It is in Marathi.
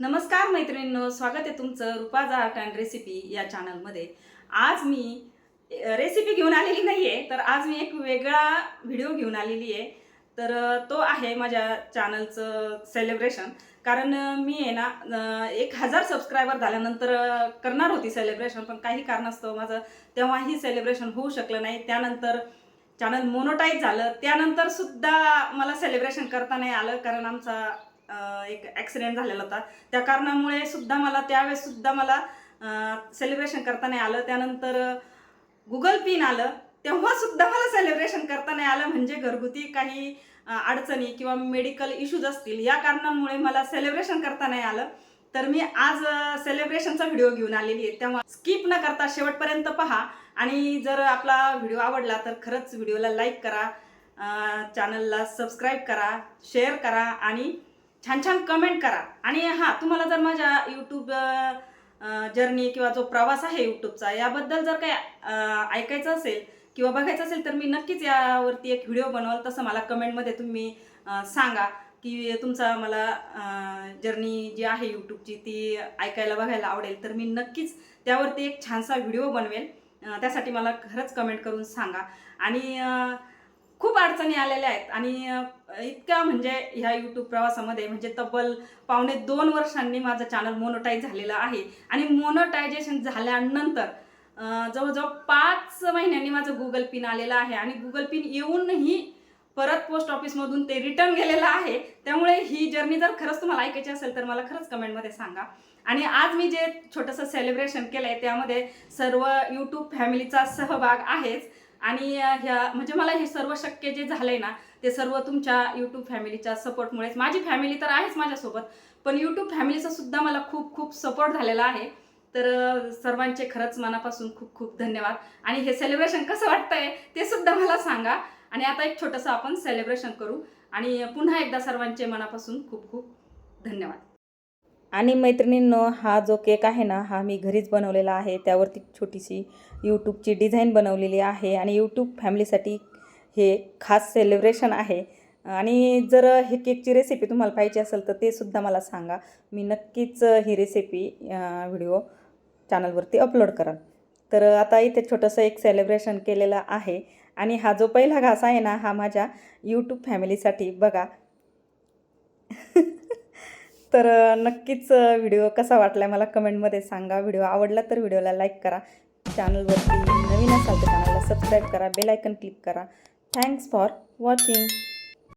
नमस्कार मैत्रिणींनो स्वागत आहे तुमचं रुपाजा आर्ट अँड रेसिपी या चॅनलमध्ये. आज मी रेसिपी घेऊन आलेली नाही आहे तर आज मी एक वेगळा व्हिडिओ घेऊन आलेली आहे. तर तो आहे माझ्या चॅनलचं सेलिब्रेशन कारण मी आहे ना एक हजार सबस्क्रायबर झाल्यानंतर करणार होती सेलिब्रेशन पण काही कारणास्तव माझं तेव्हाही सेलिब्रेशन होऊ शकलं नाही. त्यानंतर चॅनल मोनोटाईज झालं. त्यानंतर सुद्धा मला सेलिब्रेशन करता नाही आलं कारण आमचा एक ॲक्सिडेंट झालेला होता. त्या कारणामुळे सुद्धा मला त्यावेळेस सुद्धा मला सेलिब्रेशन करता नाही आलं. त्यानंतर गुगल पिन आलं. तेव्हा सुद्धा मला सेलिब्रेशन करता नाही आलं. म्हणजे घरगुती काही अडचणी किंवा मेडिकल इश्यूज असतील या कारणांमुळे मला सेलिब्रेशन करता नाही आलं. तर मी आज सेलिब्रेशनचा व्हिडिओ घेऊन आलेली आहे. तेव्हा स्किप न करता शेवटपर्यंत पहा. आणि जर आपला व्हिडिओ आवडला तर खरंच व्हिडिओला लाईक करा. चॅनलला सबस्क्राईब करा शेअर करा. आणि छान छान कमेंट करा. आणि हां तुम्हाला जर माझ्या यूट्यूब जर्नी किंवा जो प्रवास आहे यूट्यूबचा याबद्दल जर काही ऐकायचं असेल किंवा बघायचं असेल तर मी नक्कीच यावरती एक व्हिडिओ बनवाल. तसं मला कमेंटमध्ये तुम्ही सांगा की तुमचा मला जर्नी जी आहे यूट्यूबची ती ऐकायला बघायला आवडेल. तर मी नक्कीच त्यावरती एक छानसा व्हिडिओ बनवेल. त्यासाठी मला खरंच कमेंट करून सांगा. आणि खूप अडचणी आलेल्या आहेत. आणि इतक्या म्हणजे ह्या यूट्यूब प्रवासामध्ये म्हणजे तब्बल पावणे दोन वर्षांनी माझं चॅनल मोनोटाईज झालेलं आहे. आणि मोनोटायझेशन झाल्यानंतर जवळजवळ पाच महिन्यांनी माझं गुगल पिन आलेलं आहे. आणि गुगल पिन येऊनही परत पोस्ट ऑफिसमधून ते रिटर्न गेलेलं आहे. त्यामुळे ही जर्नी जर खरंच तुम्हाला ऐकायची असेल तर मला खरंच कमेंटमध्ये सांगा. आणि आज मी जे छोटंसं सेलिब्रेशन केलं आहे त्यामध्ये सर्व यूट्यूब फॅमिलीचा सहभाग आहेच. आणि ह्या म्हणजे मला हे सर्व शक्य जे झालंय ना ते सर्व तुमच्या यूट्यूब फॅमिलीच्या सपोर्टमुळेच माझी फॅमिली तर आहेच माझ्यासोबत पण यूट्यूब फॅमिलीचा सुद्धा मला खूप खूप सपोर्ट झालेला आहे. तर सर्वांचे खरंच मनापासून खूप खूप धन्यवाद. आणि हे सेलिब्रेशन कसं वाटतंय ते सुद्धा मला सांगा. आणि आता एक छोटंसं आपण सेलिब्रेशन करू. आणि पुन्हा एकदा सर्वांचे मनापासून खूप खूप धन्यवाद. आणि मैत्रिणींनो हा जो केक आहे ना हा मी घरीच बनवलेला आहे. त्यावरती छोटीशी यूट्यूबची डिझाईन बनवलेली आहे आणि यूट्यूब फॅमिलीसाठी हे खास सेलिब्रेशन आहे. आणि जर हे केकची रेसिपी तुम्हाला पाहिजे असेल तर ते सुद्धा मला सांगा. मी नक्कीच ही रेसिपी व्हिडिओ चॅनलवरती अपलोड कराल तर आता इथे छोटंसं एक सेलिब्रेशन केलेलं आहे. आणि हा जो पहिला घास आहे ना हा माझ्या यूट्यूब फॅमिलीसाठी बघा. तर नक्कीच व्हिडिओ कसा वाटला मला कमेंटमध्ये सांगा. व्हिडिओ आवडला तर व्हिडिओला लाईक करा. चॅनलवरती नवीन असाल तर चॅनलला सबस्क्राईब करा. बेल आयकन क्लिक करा. Thanks for watching.